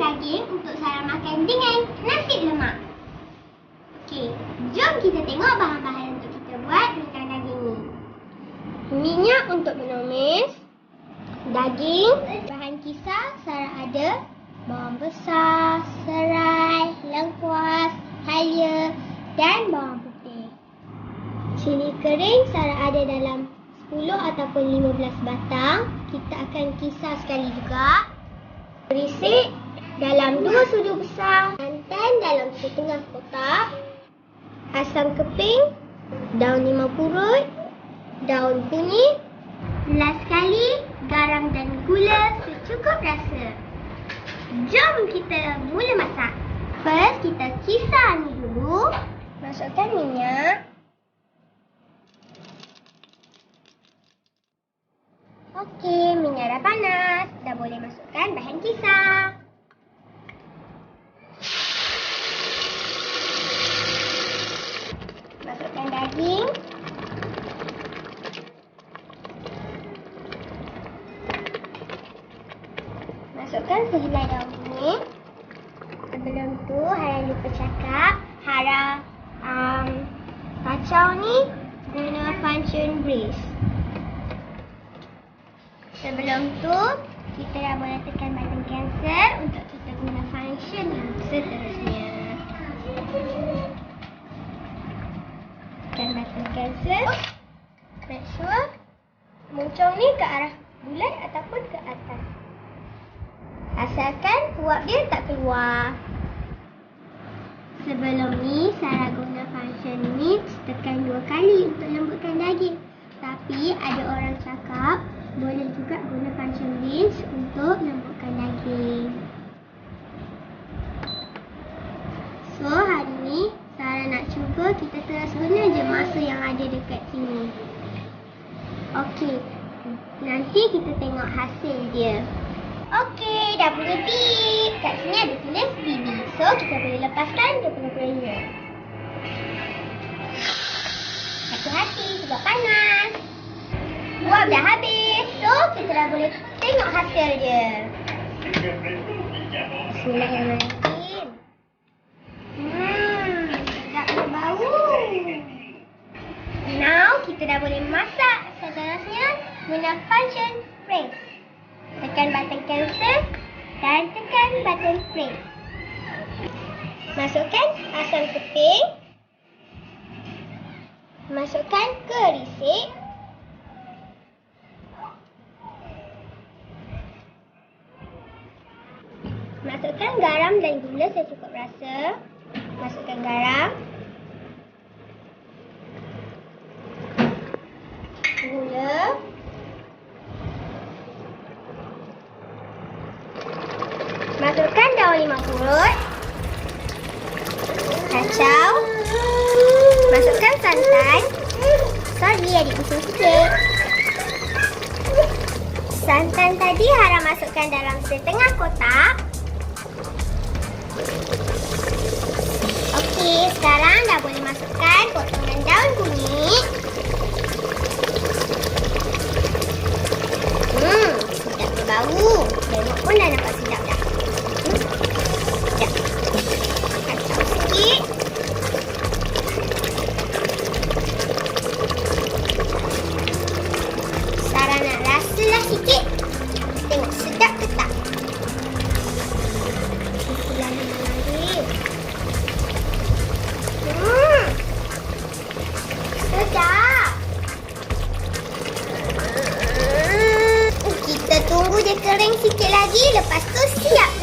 daging untuk Sarah makan dengan nasi lemak. Okey, jom kita tengok bahan-bahan untuk kita buat minyak daging ni. Minyak untuk menumis, daging, bahan kisar Sarah ada bawang besar, serai, lengkuas, halia dan bawang putih. Cili kering Sarah ada dalam 10 ataupun 15 batang. Kita akan kisar sekali juga. Berisik dalam 2 sudu besar. Santan dalam setengah kotak. Asam keping, daun lima purut, daun kunyit. Last sekali, garam dan gula secukup rasa. Jom kita mula masak. First, kita kisar ni dulu. Masukkan minyak. Okey, minyak dah panas. Dah boleh masukkan bahan kisar. Masukkan daging. Masukkan sehelai daun kunyit. Sebelum tu, Hara lupa cakap. Hara um, kacau ni guna function brace. Sebelum tu, kita dah boleh tekan button cancel untuk kita guna function yang seterusnya. Tekan button cancel. Make sure muncung ni ke arah bulat ataupun ke atas. Asalkan uap dia tak keluar. Sebelum ni, Sarah guna function mix tekan dua kali untuk lembutkan daging. Tapi ada orang cakap boleh juga guna function rinse untuk lembutkan daging. So, hari ni Sarah nak cuba kita terus guna je masa yang ada dekat sini. Okey, nanti kita tengok hasil dia. Okey, dah boleh dip. Kat sini ada tulis BB. So, kita boleh lepaskan dia punya. Hati-hati sebab panas. Uap dah habis. So, kita dah boleh tengok hasil dia. Bismillahirrahmanirrahim. Hmm, sedap berbau. Now, kita dah boleh masak seterusnya guna function. Tekan button cancel dan tekan button press. Masukkan asam keping. Masukkan kerisik. Masukkan garam dan gula secukup rasa. Masukkan garam. Gula. Masukkan daun lima purut. Kacau. Masukkan santan. Sorry adik pusing sikit. Santan tadi Hara masukkan dalam setengah kotak. Okey, sekarang dah boleh masukkan potongan daun kunyit. dia kering sikit lagi lepas tu siap.